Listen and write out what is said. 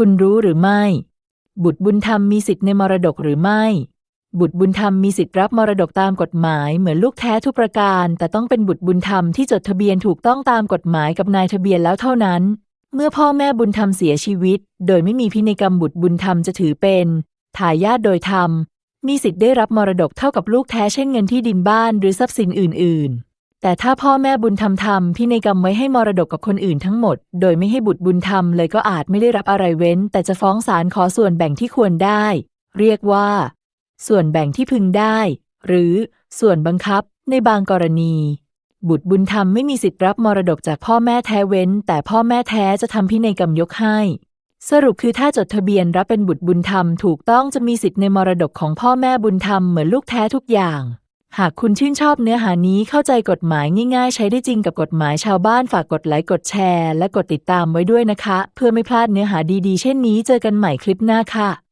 คุณรู้หรือไม่ บุตรบุญธรรมมีสิทธิ์ในมรดกหรือไม่ บุตรบุญธรรมมีสิทธิ์รับมรดกตามกฎหมายเหมือนลูกแท้ทุกประการ แต่ต้องเป็นบุตรบุญธรรมที่จดทะเบียนถูกต้องตามกฎหมายกับนายทะเบียนแล้วเท่านั้น เมื่อพ่อแม่บุญธรรมเสียชีวิต โดยไม่มีพินัยกรรมบุตรบุญธรรมจะถือเป็นทายาทโดยธรรมมีสิทธิ์ได้รับมรดกเท่ากับลูกแท้เช่นเงินที่ดินบ้านหรือทรัพย์สินอื่น ๆ แต่ถ้าพ่อแม่บุญธรรมทำพินัยกรรมไว้ให้มรดกกับคนอื่นทั้งหมด โดยไม่ให้บุตรบุญธรรมเลยก็อาจไม่ได้รับอะไรเว้น แต่จะฟ้องศาลขอส่วนแบ่งที่ควรได้ เรียกว่า ส่วนแบ่งที่พึงได้ หรือส่วนบังคับในบางกรณี บุตรบุญธรรมไม่มีสิทธิ์รับมรดกจากพ่อแม่แท้เว้น แต่พ่อแม่แท้จะทำพินัยกรรมยกให้ สรุปคือถ้าจดทะเบียนรับเป็นบุตรบุญธรรมถูกต้องจะมีสิทธิ์ในมรดกของพ่อแม่บุญธรรมเหมือนลูกแท้ทุกอย่าง หากคุณชื่นชอบเนื้อหานี้เข้าใจกฎหมายง่ายๆ ใช้ได้จริงกับกฎหมายชาวบ้านฝากกดไลค์กดแชร์ และกดติดตามไว้ด้วยนะคะ เพื่อไม่พลาดเนื้อหาดีๆ เช่นนี้เจอกันใหม่คลิปหน้าค่ะ